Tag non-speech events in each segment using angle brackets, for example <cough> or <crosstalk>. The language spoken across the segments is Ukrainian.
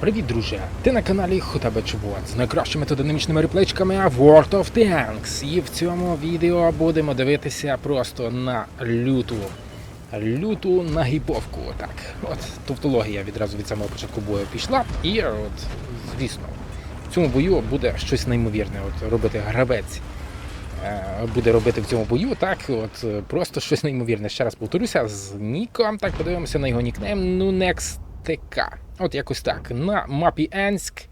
Привіт, друже! Ти на каналі Хотабе Чувот з найкращими та динамічними реплейчиками World of Tanks. І в цьому відео будемо дивитися просто на люту. Люту нагибовку. Так, от тавтологія відразу від самого початку бою пішла. І от, звісно, в цьому бою буде щось неймовірне. От робити гравець е, буде робити в цьому бою. Так, от просто щось неймовірне. Ще раз повторюся, з Ніком. Так, подивимося на його нікнейм Нунекс ТК. От якось так. На мапі Енськ.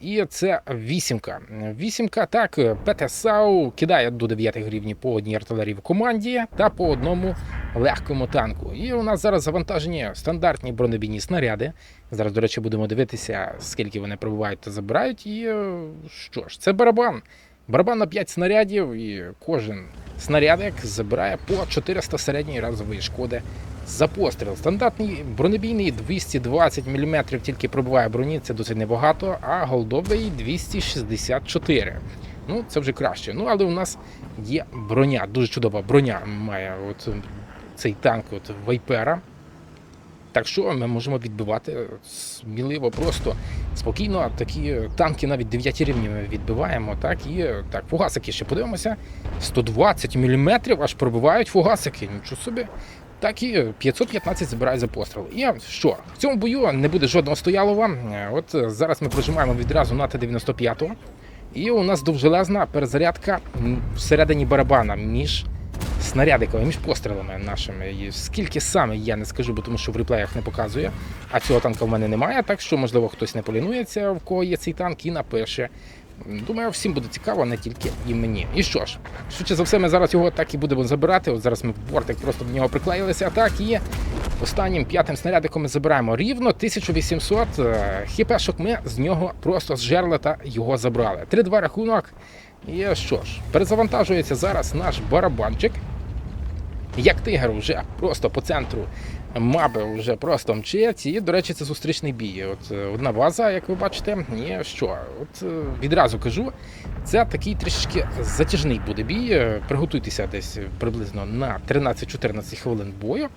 І це вісімка. Вісімка, так, ПТСАУ кидає до 9 гривні по одній артилерії в команді та по одному легкому танку. І у нас зараз завантажені стандартні бронебійні снаряди. Зараз, до речі, будемо дивитися, скільки вони пробувають та забирають. І е, що ж, це барабан. Барабан на 5 снарядів, і кожен снарядик забирає по 400 середньої разової шкоди за постріл. Стандартний бронебійний 220 мм тільки пробиває броні, це досить небагато, а голдовий 264. Ну, це вже краще. Ну, але у нас є броня, дуже чудова броня має от цей танк от Вайпера. Так що ми можемо відбивати сміливо, просто спокійно. Такі танки навіть 9 рівні ми відбиваємо. Так і так, фугасики ще подивимося. 120 мм аж пробивають фугасики. Нічого собі. Так і 515 збирають за постріл. І що? В цьому бою не буде жодного стоялова. От зараз ми прожимаємо відразу на Т-95. І у нас довжелезна перезарядка всередині барабана між снарядиками, між пострілами нашими. І скільки саме я не скажу, бо тому що в реплеях не показує. А цього танка в мене немає, так що, можливо, хтось не полінується, в кого є цей танк, і напише. Думаю, всім буде цікаво, не тільки і мені. І що ж, швидше за все, ми зараз його так і будемо забирати. От зараз ми в бортик просто до нього приклеїлися. Так і останнім п'ятим снарядиком ми забираємо рівно 1800 е, хіпешок. Ми з нього просто зжерли та його забрали. 3-2 рахунок. І що ж, перезавантажується зараз наш барабанчик. Як тигр вже просто по центру мапи вже просто мчить. І, до речі, це зустрічний бій. От е, одна база, як ви бачите, і що? От е, відразу кажу, це такий трішки затяжний буде бій. Е, Приготуйтеся десь приблизно на 13-14 хвилин бою.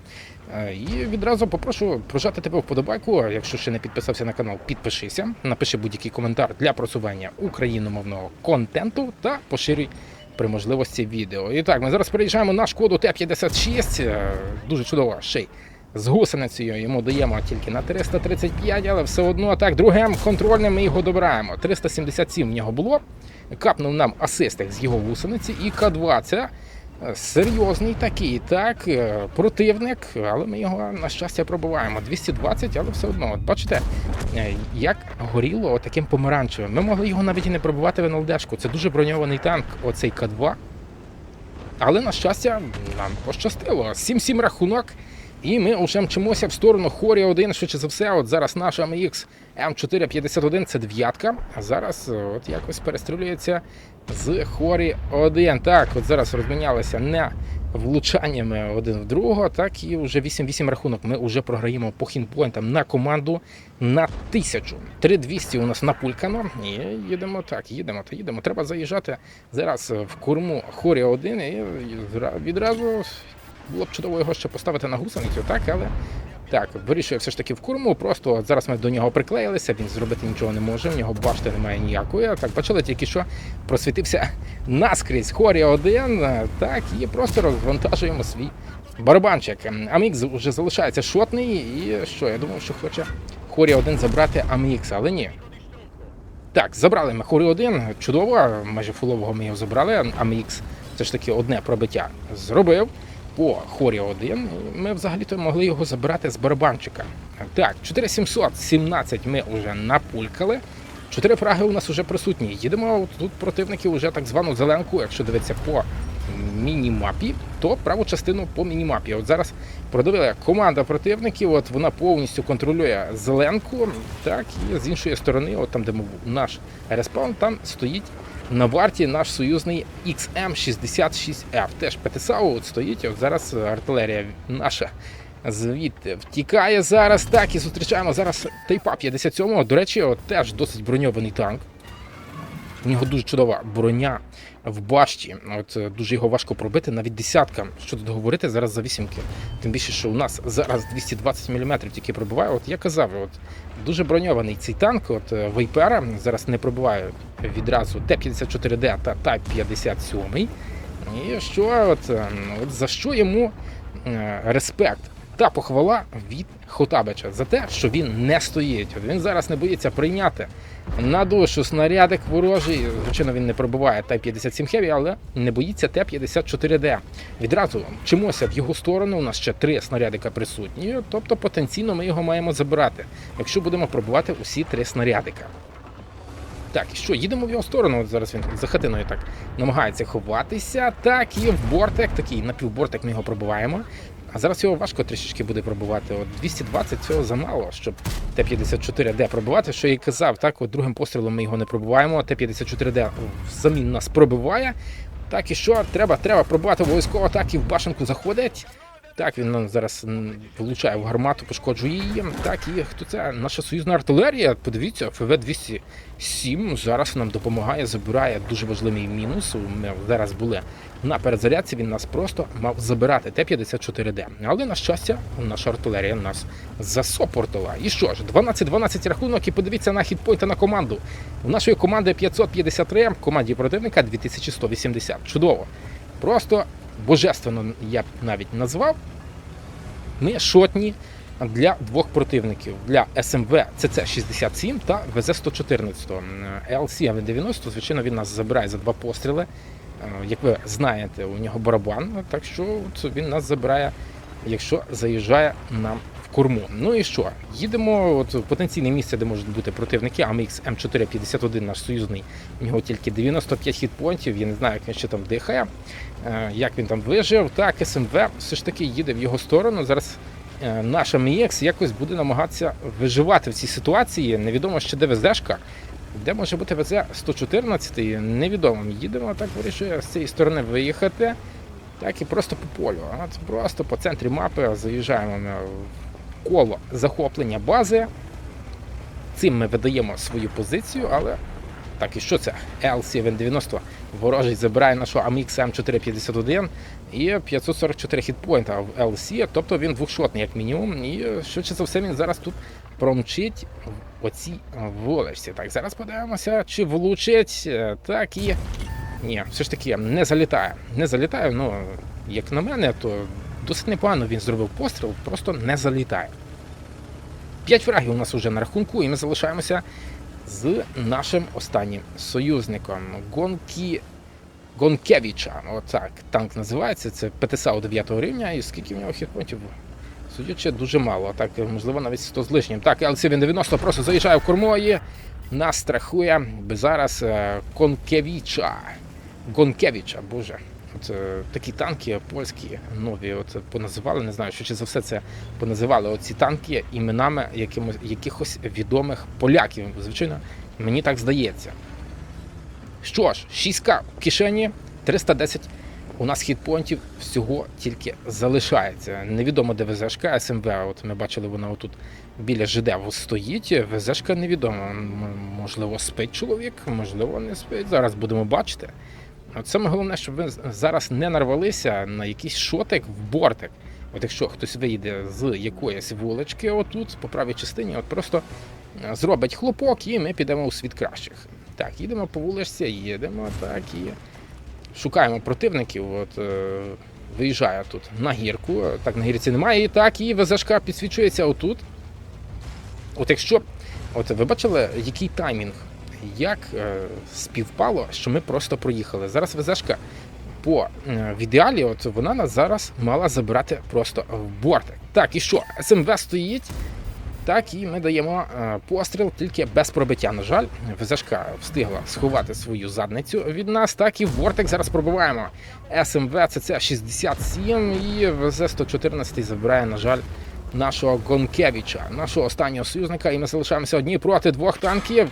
І відразу попрошу прожати тебе вподобайку. Якщо ще не підписався на канал, підпишися, напиши будь-який коментар для просування україномовного контенту та поширюй при можливості відео. І так, ми зараз переїжджаємо на шкоду Т-56. Е, Дуже чудово ще й з гусеницею йому даємо тільки на 335, але все одно так. Другим контрольним ми його добираємо. 377 в нього було. Капнув нам асистик з його гусениці і К2. Це серйозний такий, так, е, противник, але ми його, на щастя, пробуваємо. 220, але все одно. От бачите, е, як горіло таким помаранчевим. Ми могли його навіть і не пробувати в НЛДшку. Це дуже броньований танк, оцей К2. Але, на щастя, нам пощастило. 7-7 рахунок. І ми вже мчимося в сторону Хорі 1, швидше за все. От зараз наш AMX М451 це дев'ятка. А зараз е, от якось перестрілюється з Хорі 1. Так, от зараз розмінялися не влучаннями один в другого, так і вже 8-8 рахунок. Ми вже програємо по хінпойнтам на команду на тисячу. 3200 у нас напулькано. І їдемо так, їдемо та їдемо. Треба заїжджати зараз в корму Хорі 1 і відразу було б чудово його ще поставити на гусеницю, так, але так, вирішує все ж таки в корму. Просто от зараз ми до нього приклеїлися, він зробити нічого не може, в нього башти немає ніякої. Так, бачили тільки що просвітився наскрізь Хорі 1, так, і просто розвантажуємо свій барабанчик. Амікс вже залишається шотний, і що, я думав, що хоче Хорі 1 забрати Амікса, але ні. Так, забрали ми Хорі 1, чудово, майже фулового ми його забрали, Амікс все ж таки одне пробиття зробив по хорі 1, ми взагалі-то могли його забирати з барабанчика. Так, 4717 ми вже напулькали. Чотири фраги у нас вже присутні. Їдемо тут противники вже так звану зеленку, якщо дивитися по мінімапі, то праву частину по мінімапі. От зараз продивила команда противників, от вона повністю контролює зеленку. Так, і з іншої сторони, от там, де наш респаун, там стоїть на варті наш союзний XM66F. Теж ПТСАУ стоїть. От зараз артилерія наша звідти втікає зараз. Так, і зустрічаємо зараз Тайпа 57 До речі, от теж досить броньований танк. У нього дуже чудова броня в башті. От е, дуже його важко пробити навіть десяткам. Що тут говорити зараз за вісімки. Тим більше, що у нас зараз 220 мм тільки пробиває. От я казав, от дуже броньований цей танк. От е, Вейпера зараз не пробиває відразу Т-54Д та Т-57. І що от, е, от за що йому е, респект та похвала від Хотабича за те, що він не стоїть. Він зараз не боїться прийняти на душу снарядик ворожий. Звичайно, він не пробиває Т-57 Heavy, але не боїться Т-54Д. Відразу вчимося в його сторону. У нас ще три снарядика присутні, тобто потенційно ми його маємо забирати, якщо будемо пробувати усі три снарядика. Так, і що, їдемо в його сторону. От зараз він за хатиною так намагається ховатися. Так, і в бортик, такий напівбортик ми його пробиваємо. А зараз його важко трішечки буде пробувати. От 220 цього замало, щоб Т-54Д пробувати, Що я і казав, так, от другим пострілом ми його не пробуваємо, а Т-54Д взамін нас пробиває. Так, і що, треба, треба пробувати обов'язково, так і в башенку заходить. Так, він нам зараз влучає в гармату, пошкоджує її. Так, і хто це? Наша союзна артилерія. Подивіться, ФВ-207 зараз нам допомагає, забирає дуже важливий мінус. Ми зараз були на перезарядці, він нас просто мав забирати Т-54Д. Але, на щастя, наша артилерія нас засопортила. І що ж, 12-12 рахунок, і подивіться на хітпойнти на команду. У нашої команди 553, команді противника 2180. Чудово. Просто божественно я б навіть назвав. Ми шотні для двох противників для СМВ ЦЦ-67 та ВЗ-114. LC 90 звичайно, він нас забирає за два постріли. Е, Як ви знаєте, у нього барабан, так що він нас забирає, якщо заїжджає нам корму. Ну і що? Їдемо от потенційне місце, де можуть бути противники. AMX М451, наш союзний. У нього тільки 95 хітпонтів. Я не знаю, як він ще там дихає, е, як він там вижив. Так, СМВ все ж таки їде в його сторону. Зараз е, наша МІЕКС якось буде намагатися виживати в цій ситуації. Невідомо ще де ВЗшка. Де може бути ВЗ 114, невідомо. Їдемо, так вирішує з цієї сторони виїхати. Так і просто по полю. От просто по центрі мапи заїжджаємо ми коло захоплення бази. Цим ми видаємо свою позицію, але так, і що це? L790 ворожий забирає нашого AMX M451 і 544 хітпойнта в LC, тобто він двохшотний як мінімум. І швидше за все він зараз тут промчить в оцій вуличці. Так, зараз подивимося, чи влучить. Е, Так і. Ні, все ж таки не залітає. Не залітає, ну, як на мене, то досить непогано він зробив постріл, просто не залітає. П'ять фрагів у нас вже на рахунку, і ми залишаємося з нашим останнім союзником Гонкі Гонкевича. Отак танк називається. Це ПТСАУ 9 рівня. І скільки в нього хітпонтів? Судячи, дуже мало. Так, можливо, навіть 100 з лишнім. Так, ЛЦ-90 просто заїжджає в корму і нас страхує зараз е, Конкевича. Гонкевича, боже. От, е, такі танки польські нові от, поназивали, не знаю, що чи за все це поназивали оці танки іменами якимось, якихось відомих поляків. Звичайно, мені так здається. Що ж, 6К в кишені, 310 у нас хітпонтів всього тільки залишається. Невідомо, де ВЗшка, СМВ. От ми бачили, вона отут біля ЖД стоїть. ВЗшка невідомо. Можливо, спить чоловік, можливо, не спить. Зараз будемо бачити. Саме головне, щоб ви зараз не нарвалися на якийсь шотик в бортик. От якщо хтось вийде з якоїсь вулички, отут, по правій частині, от просто е, зробить хлопок, і ми підемо у світ кращих. Так, їдемо по вуличці, їдемо, так і шукаємо противників. От е, виїжджає тут на гірку. Так, на гірці немає. І так, і ВЗшка підсвічується отут. От якщо. От ви бачили, який таймінг? Як е, співпало, що ми просто проїхали. Зараз ВЗшка по е, в ідеалі, от вона нас зараз мала забирати просто в бортик. Так, і що? СМВ стоїть. Так, і ми даємо е, постріл тільки без пробиття. На жаль, ВЗшка встигла сховати свою задницю від нас. Так і в бортик зараз пробиваємо. СМВ ЦЦ 67 і ВЗ 114 забирає, на жаль, нашого Гонкевича, нашого останнього союзника. І ми залишаємося одні проти двох танків.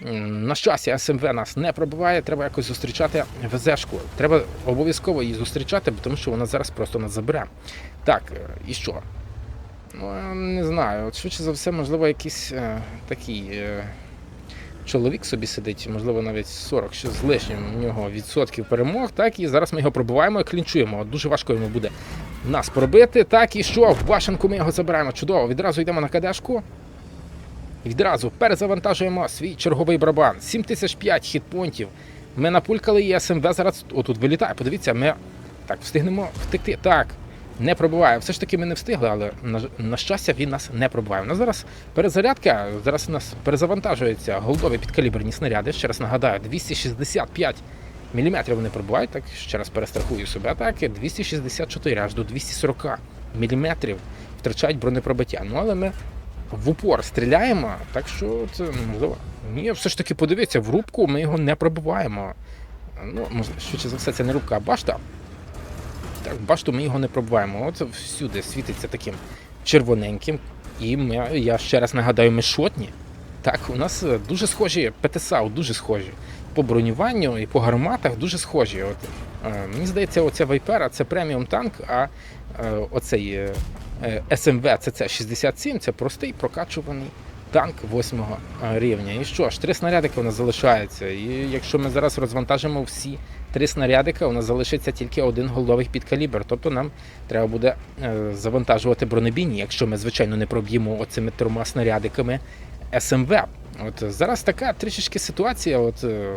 На щастя, СМВ нас не пробиває. Треба якось зустрічати ВЗшку. Треба обов'язково її зустрічати, тому що вона зараз просто нас забере. Так, е, і що? Ну, не знаю. Швидше за все, можливо, якийсь е, такий е, чоловік собі сидить, можливо, навіть 40 що з лишнім у нього відсотків перемог. Так, і зараз ми його пробиваємо і клінчуємо. Дуже важко йому буде нас пробити. Так, і що? В башенку ми його забираємо. Чудово. Відразу йдемо на кадешку. Відразу перезавантажуємо свій черговий барабан. 7005 хітпонтів. Ми напулькали і СМВ зараз отут вилітає. Подивіться, ми так встигнемо втекти. Так, не пробиває. Все ж таки ми не встигли, але на, на щастя він нас не пробиває. У нас зараз перезарядка, зараз у нас перезавантажуються голдові підкаліберні снаряди. Ще раз нагадаю, 265 мм вони пробувають. Так, ще раз перестрахую себе. Так, 264 аж до 240 мм втрачають бронепробиття. Ну але ми в упор стріляємо, так що це можливо. Ні, все ж таки подивіться, в рубку ми його не пробиваємо. Ну, швидше за все, це не рубка, а башта. Так, башту ми його не пробиваємо. От всюди світиться таким червоненьким. І ми, я ще раз нагадаю, ми шотні. Так, у нас е, дуже схожі ПТСАУ, дуже схожі. По бронюванню і по гарматах дуже схожі. От, е, мені здається, оця Вайпера це преміум танк, а е, оцей е, СМВ ЦЦ-67 це простий прокачуваний танк 8 рівня. І що ж, три снарядики у нас залишаються. І якщо ми зараз розвантажимо всі три снарядика, у нас залишиться тільки один голдовий підкалібр. Тобто нам треба буде е, завантажувати бронебійні, якщо ми, звичайно, не проб'ємо оцими трьома снарядиками СМВ. От зараз така трішечки ситуація. От, е,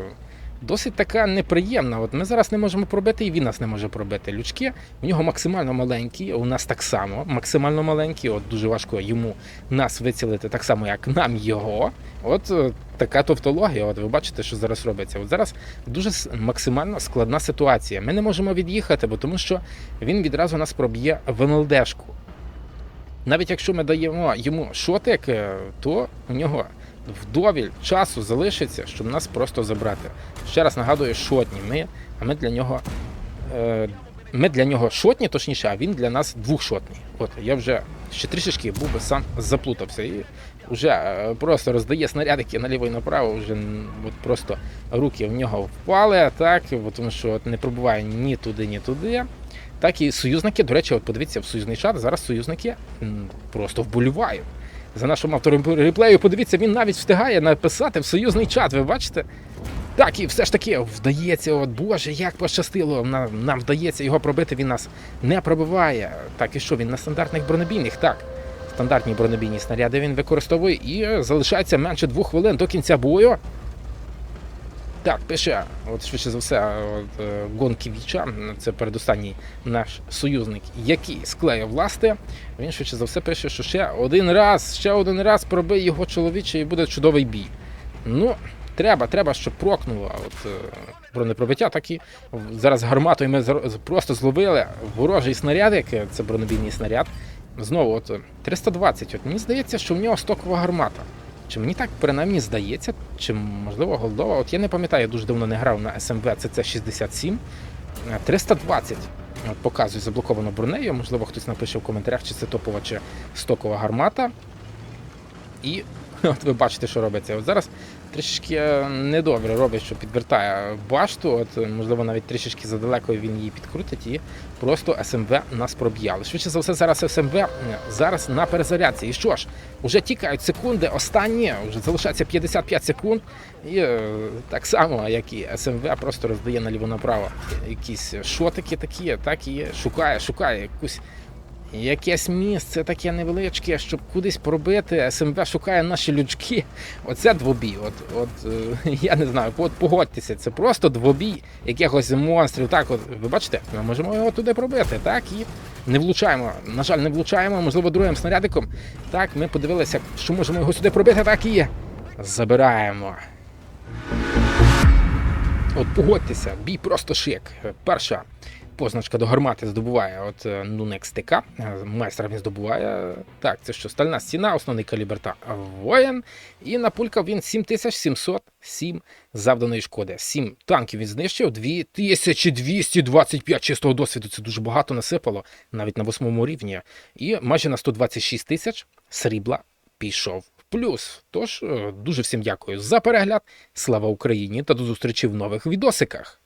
Досить така неприємна. От ми зараз не можемо пробити, і він нас не може пробити. Лючки у нього максимально маленькі, у нас так само максимально маленькі. От дуже важко йому нас вицілити так само, як нам його. От е, така тавтологія. От ви бачите, що зараз робиться. От зараз дуже максимально складна ситуація. Ми не можемо від'їхати, бо тому що він відразу нас проб'є в НЛДшку. Навіть якщо ми даємо йому шотик, е, то у нього вдовіль часу залишиться, щоб нас просто забрати. Ще раз нагадую, шотні. Ми, а ми для нього. Е, ми для нього шотні, точніше, а він для нас двохшотний. От я вже ще трішечки був би сам заплутався і вже е, просто роздає снарядики наліво і направо, вже от просто руки в нього впали, так, тому що от не пробуває ні туди, ні туди. Так і союзники, до речі, от подивіться в союзний чат, зараз союзники просто вболівають. За нашим автором реплею, подивіться, він навіть встигає написати в союзний чат, ви бачите? Так, і все ж таки вдається, от Боже, як пощастило, нам, нам вдається його пробити, він нас не пробиває. Так і що, він на стандартних бронебійних? Так. Стандартні бронебійні снаряди він використовує і залишається менше двох хвилин до кінця бою. Так, пише, от швидше за все, от, е, гонки Віча, це передостанній наш союзник, який склеїв ласти. Він швидше за все пише, що ще один раз, ще один раз пробий його чоловіче і буде чудовий бій. Ну, треба, треба, щоб прокнуло от, е, бронепробиття, так і в- зараз гарматою ми просто зловили ворожий снарядик, е, це бронебійний снаряд. Знову, от е, 320. От мені здається, що в нього стокова гармата. Чи мені так принаймні здається, чи можливо голдова? От я не пам'ятаю, я дуже давно не грав на СМВ ЦЦ67. Е, 320 от, показую заблоковано бронею. Можливо, хтось напише в коментарях, чи це топова чи стокова гармата. І <laughs> от ви бачите, що робиться. От зараз трішечки е, недобре робить, що підвертає башту. От, е, можливо, навіть трішечки задалеко він її підкрутить і просто СМВ нас проб'є. Але швидше за все, зараз СМВ е, зараз на перезарядці. І що ж, вже тікають секунди, останні, вже залишається 55 секунд. І так само, як і СМВ, просто роздає наліво-направо якісь шотики такі, так і шукає, шукає якусь Якесь місце таке невеличке, щоб кудись пробити. СМВ шукає наші лючки. Оце двобій. От, от е, <laughs> я не знаю, от погодьтеся, це просто двобій якихось монстрів. Так, от ви бачите, ми можемо його туди пробити. Так і не влучаємо. На жаль, не влучаємо. Можливо, другим снарядиком. Так, ми подивилися, що можемо його сюди пробити. Так і забираємо. От погодьтеся, бій просто шик. Перша позначка до гармати здобуває от е, Нунекс ТК. Е, Майстер він здобуває. Так, це що, стальна стіна, основний калібр та воєн. І напулькав він 7707 завданої шкоди. 7 танків він знищив, 2225 чистого досвіду. Це дуже багато насипало, навіть на восьмому рівні. І майже на 126 тисяч срібла пішов плюс. Тож, е, дуже всім дякую за перегляд. Слава Україні та до зустрічі в нових відосиках.